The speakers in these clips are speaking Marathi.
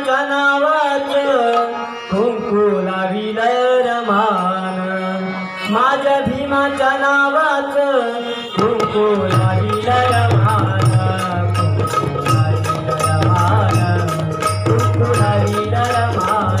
देवाच्या नावाच कुंकू लाविलय रमान माझ्या भीमाच्या नावाच कुंकू लाविलय रमान कुंकू लाविला रमान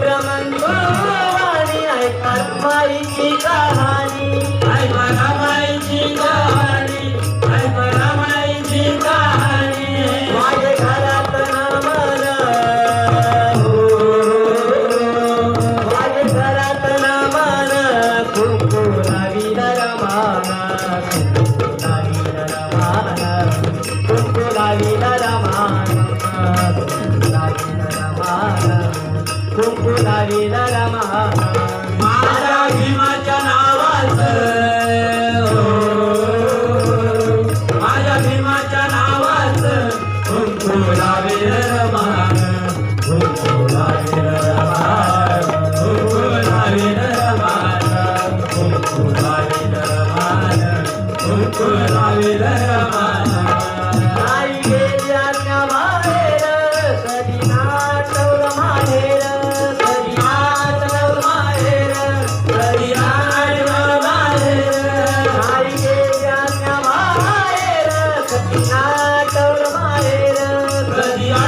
हरी नर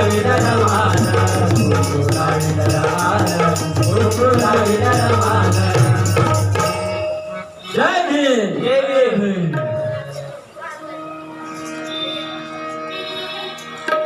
la la la la